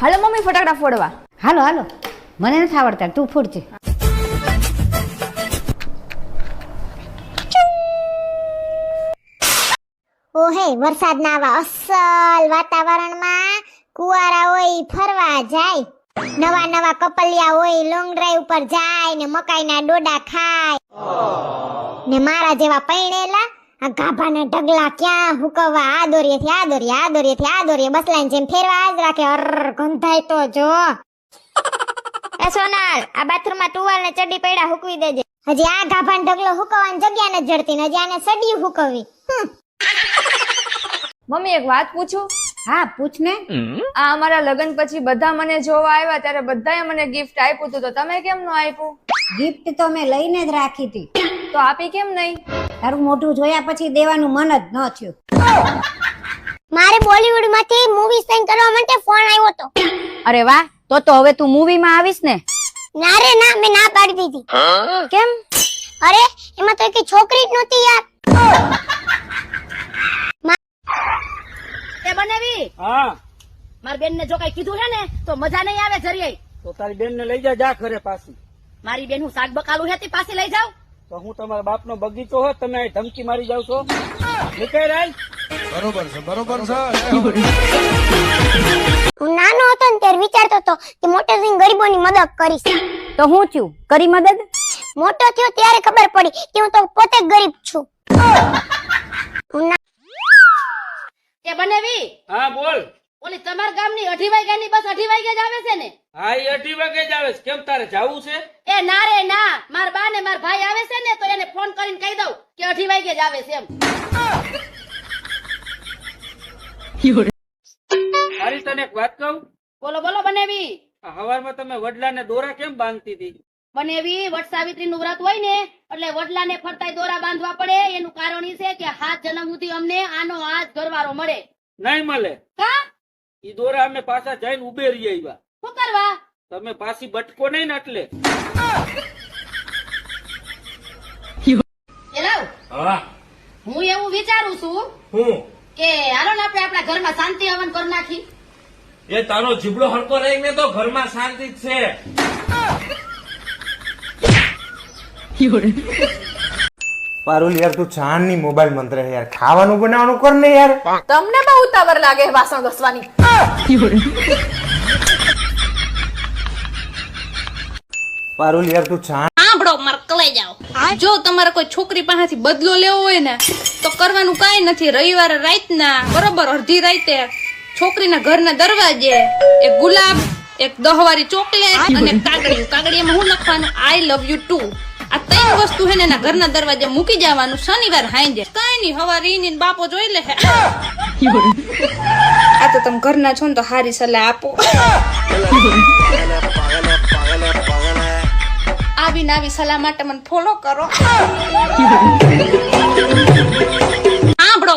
હાલો mummy ફટાકડા ફોડવા. હાલો હાલો. મને નથી આવડતા તું ફોડજે ઓહે વરસાદના આવા અસલ વાતાવરણમાં કુવારા હોય ફરવા જાય. નવા નવા કપલિયા હોય લોંગ ડ્રાઈવ ઉપર જાય ને મકાઈના ડોડા ખાય. ને મારા જેવા પૈણેલા આ ગાભાના ઢગલા ક્યાં હુકવવા? આ દોરીએથી આ દોરીએ આ દોરીએથી આ દોરીએ. બસ લાઈન જેમ ફેરવા જ રાખે. અર ગંધાય તો જો. એ સોનાલ આ બાથરૂમમાં ટુવાલ ને ચડી પૈડા હુકવી દેજે. હજી આ ગાભાનો ઢગલો હુકવવાની જગ્યા ને જડતી ને હજી આને સડી હુકવવી મમ્મી એક વાત પૂછું? હા પૂછ ને. આ અમારા લગ્ન પછી બધા મને જોવા આવ્યા ત્યારે બધાએ મને ગિફ્ટ આપ્યું હતું. તો તમે કેમ નો આપ્યું? ગિફ્ટ તો મેં લઈને જ રાખી હતી. તો આપી કેમ નહીં? તારું મોઢું જોયા પછી દેવાનું મન જ ન થયું. મારે બોલીવુડમાંથી મૂવી સાઈન કરવા માટે ફોન આવ્યો હતો. અરે વાહ તો તો હવે તું મૂવી માં આવીશ ને. ના રે ના મેં ના પાડી દીધી. કેમ? અરે એમાં તો એક છોકરી જ નહોતી યાર. એ બનાવી હા. મારી બેન ને જો કઈ કીધું છે ને તો મજા નહીં આવે જરીય તો તારી બેન ને લઈ જા જા ઘરે પાછી. મારી બેન હું શાક બકાલું હતી પાછી લઈ જાવ તો હું તમારા બાપનો બગીચો હોય તમે અહીં ધમકી મારી જાવ છો? નીકળ રાય બરોબર છે બરોબર છે. હું નાનો હતો ને ત્યારે વિચારતો હતો કે મોટો થઈને ગરીબોની મદદ કરીશ. તો હું થયું? કરી મદદ? મોટો થયો ત્યારે ખબર પડી કે હું તો પોતે ગરીબ છું. હું ના- બનેવી? હા બોલ. ઓલી તમાર ગામની અઢી વાગ્યાની બસ અઢી વાગે જ આવે છે ને? હા એ અઢી વાગે જ આવે છે. કેમ તારે જાવું છે? એ ના રે ના. માર બા ને માર ભાઈ આવે છે ને તો એને ફોન કરીને કહી દઉં કે અઢી વાગે જ આવે છે એમ. મારી તને એક વાત કહું? બોલો બોલો બનેવી. હવારમાં તમે વડલાને દોરા કેમ બાંધતી હતી? બનેવી વટ સાવિત્રી નું વ્રત હોય ને એટલે વડલાને ફરતાય દોરા બાંધવા પડે. એનું કારણ એ છે કે હાથ જન્મ સુધી અમને આનો હાથ ઘરવારો મળે. નહીં મળે. કા? ઈ દોરા અમે પાછા જઈને ઉભેરી આવ્યા શું કરવા? તમે પાછી બટકો નહીં ને એટલે. હા. હું એવું વિચારું છું હું? કે હાલો ને આપણે આપણા ઘરમાં શાંતિ હવન કરી નાખી. એ તારો જીબડો હરકો રહીને તો ઘરમાં શાંતિ જ છે. પારુલ યાર તું ચાનની મોબાઈલ મંત્ર હે યાર. ખાવાનું બનાવવાનું કર ને યાર. તમને બહુ ઉતાવળ લાગે વાસણ ઘસવાની. પારુલ યાર તું ચાન સાંભળો માર કલાઈ જાઓ. જો તમારે કોઈ છોકરી પાસેથી બદલો લેવો હોય ને તો કરવાનું કાંઈ નથી. રવિવારે રાતના બરોબર અડધી રાતે છોકરીના ઘરના દરવાજે એક ગુલાબ એક દહવારી ચોકલેટ અને કાગડી કાગડીમાં હું લખવાનું? આઈ લવ યુ ટુ આ ત્રણ વસ્તુ હે ને એના ઘરના દરવાજે મૂકી જવાનું. શનિવાર હાંજે. કઈ નહીં હવા રીની બાપો જોઈ લે આ તો તમે ઘરના છો ને તો હારી સલાહ આપો. આવી નાવી સલાહ માટે મને ફોલો કરો. સાંભળો